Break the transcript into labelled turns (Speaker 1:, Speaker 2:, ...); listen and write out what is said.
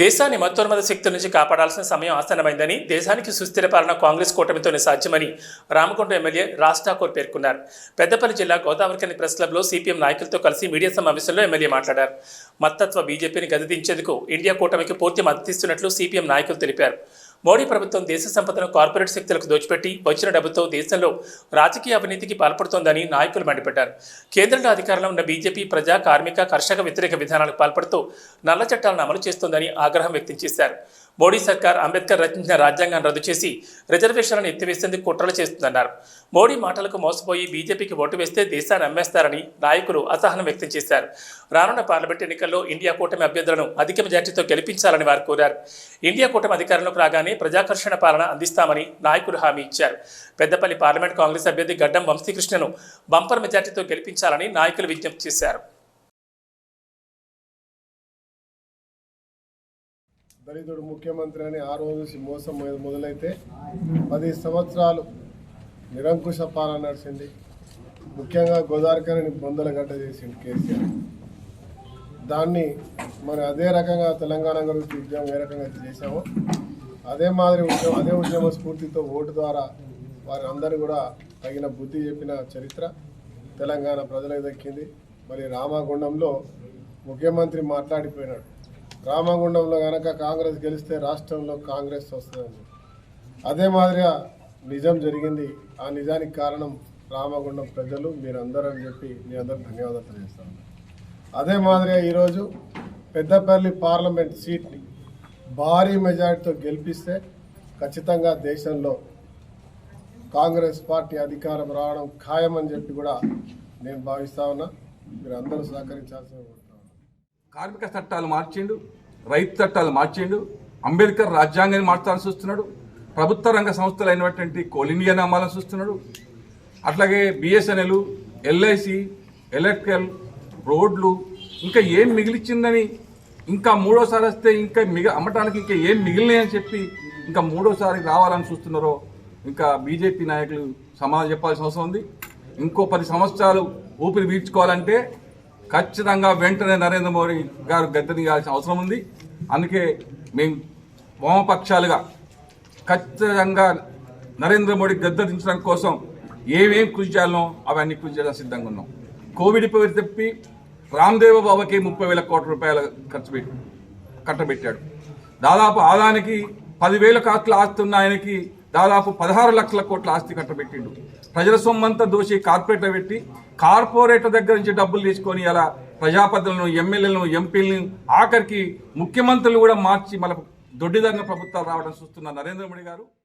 Speaker 1: దేశాన్ని మత్తోన్మద శక్తుల నుంచి కాపాడాల్సిన సమయం ఆసన్నమైందని దేశానికి సుస్థిర పాలన కాంగ్రెస్ కూటమితోనే సాధ్యమని రామకొండ ఎమ్మెల్యే రాజ్ ఠాకూర్ పేర్కొన్నారు. పెద్దపల్లి జిల్లా గోదావరికని ప్రెస్ క్లబ్లో సిపిఎం నాయకులతో కలిసి మీడియా సమావేశంలో ఎమ్మెల్యే మాట్లాడారు. మత్తత్వ బీజేపీని గదిదించేందుకు ఇండియా కూటమికి పూర్తి మద్దతిస్తున్నట్లు సిపిఎం నాయకులు తెలిపారు. మోడీ ప్రభుత్వం దేశ సంపదను కార్పొరేట్ శక్తులకు దోచిపెట్టి వచ్చిన డబ్బుతో దేశంలో రాజకీయ అవినీతికి పాల్పడుతోందని నాయకులు మండిపెట్టారు కేంద్రంలో అధికారంలో ఉన్న బీజేపీ ప్రజా కార్మిక కర్షక వ్యతిరేక విధానాలకు పాల్పడుతూ నల్ల చట్టాలను అమలు చేస్తోందని ఆగ్రహం వ్యక్తం చేశారు. మోడీ సర్కార్ అంబేద్కర్ రచించిన రాజ్యాంగాన్ని రద్దు చేసి రిజర్వేషన్లను ఎత్తివేసేందుకు కుట్రలు చేస్తుందన్నారు. మోడీ మాటలకు మోసపోయి బీజేపీకి ఓటు వేస్తే దేశాన్ని అమ్మేస్తారని నాయకులు అసహనం వ్యక్తం చేశారు. రానున్న పార్లమెంట్ ఎన్నికల్లో ఇండియా కూటమి అభ్యర్థులను అధిక మెజార్టీతో గెలిపించాలని వారు కోరారు. ఇండియా కూటమి అధికారంలోకి రాగానే ప్రజాకర్షణ పాలన అందిస్తామని నాయకులు హామీ ఇచ్చారు. పెద్దపల్లి పార్లమెంట్ కాంగ్రెస్ అభ్యర్థి గడ్డం వంశీకృష్ణను బంపర్ మెజార్టీతో గెలిపించాలని నాయకులు విజ్ఞప్తి చేశారు.
Speaker 2: దళితుడు ముఖ్యమంత్రి అని ఆ రోజు మోసం మొదలైతే పది సంవత్సరాలు నిరంకుశ పాలన నడిచింది. ముఖ్యంగా గోదావరికని బొందల గడ్డ చేసింది కేసీఆర్. దాన్ని మరి అదే రకంగా తెలంగాణ గురించి ఉద్యమం ఏ రకంగా చేశామో అదే మాదిరి ఉద్యమం అదే ఉద్యమ స్ఫూర్తితో ఓటు ద్వారా వారి అందరూ కూడా తగిన బుద్ధి చెప్పిన చరిత్ర తెలంగాణ ప్రజలకు దక్కింది. మరి రామగుండంలో ముఖ్యమంత్రి మాట్లాడిపోయినాడు. రామగుండంలో కనుక కాంగ్రెస్ గెలిస్తే రాష్ట్రంలో కాంగ్రెస్ వస్తుందని. అదే మాదిరిగా నిజం జరిగింది. ఆ నిజానికి కారణం రామగుండం ప్రజలు. మీరందరూ అని చెప్పి మీ అందరికి ధన్యవాదాలు తెలియజేస్తాను. అదే మాదిరిగా ఈరోజు పెద్దపల్లి పార్లమెంట్ సీట్ని భారీ మెజార్టీతో గెలిపిస్తే ఖచ్చితంగా దేశంలో కాంగ్రెస్ పార్టీ అధికారం రావడం ఖాయమని చెప్పి కూడా నేను భావిస్తా ఉన్నా. మీరు అందరూ సహకరించాల్సిన
Speaker 3: కార్మిక చట్టాలు మార్చిండు రైతు చట్టాలు మార్చిండు అంబేద్కర్ రాజ్యాంగాన్ని మార్చాలని చూస్తున్నాడు ప్రభుత్వ రంగ సంస్థలు అయినటువంటి కోల్ ఇండియా నామాలను చూస్తున్నాడు అట్లాగే బిఎస్ఎన్ఎల్ ఎల్ఐసి ఎలక్ట్రికల్ రోడ్లు ఇంకా ఏం మిగిలిచ్చిందని ఇంకా మూడోసారి వస్తే ఇంకా మిగ అమ్మటానికి ఇంకా ఏం మిగిలినాయని చెప్పి ఇంకా మూడోసారి రావాలని చూస్తున్నారో ఇంకా బీజేపీ నాయకులు సమాధానం చెప్పాల్సిన అవసరం ఉంది. ఇంకో పది సంవత్సరాలు ఊపిరి పీల్చుకోవాలంటే ఖచ్చితంగా వెంటనే నరేంద్ర మోడీ గారు గద్దె దిగాల్సిన అవసరం ఉంది. అందుకే మేము వామపక్షాలుగా ఖచ్చితంగా నరేంద్ర మోడీ గద్దె దించడం కోసం ఏమేం కృషి చేయాలనో అవన్నీ కృషి చేయడానికి సిద్ధంగా ఉన్నాం. కోవిడ్ పేరు తప్పి రామ్దేవ బాబాకి ముప్పై వేల కోట్ల రూపాయల ఖర్చు పెట్టి కట్టబెట్టాడు. దాదాపు ఆదానికి పదివేల కోట్ల ఆస్తి ఉన్న ఆయనకి దాదాపు పదహారు లక్షల కోట్ల ఆస్తి కట్టబెట్టిండు. ప్రజల సొమ్మంతా దోషి కార్పొరేటర్ పెట్టి కార్పొరేటర్ దగ్గర నుంచి డబ్బులు తీసుకొని అలా ప్రజాపతులను ఎమ్మెల్యేలను ఎంపీలను ఆఖరికి ముఖ్యమంత్రులు కూడా మార్చి మన దొడ్డిదంగ ప్రభుత్వాలు రావడం చూస్తున్న నరేంద్ర మోడీ గారు.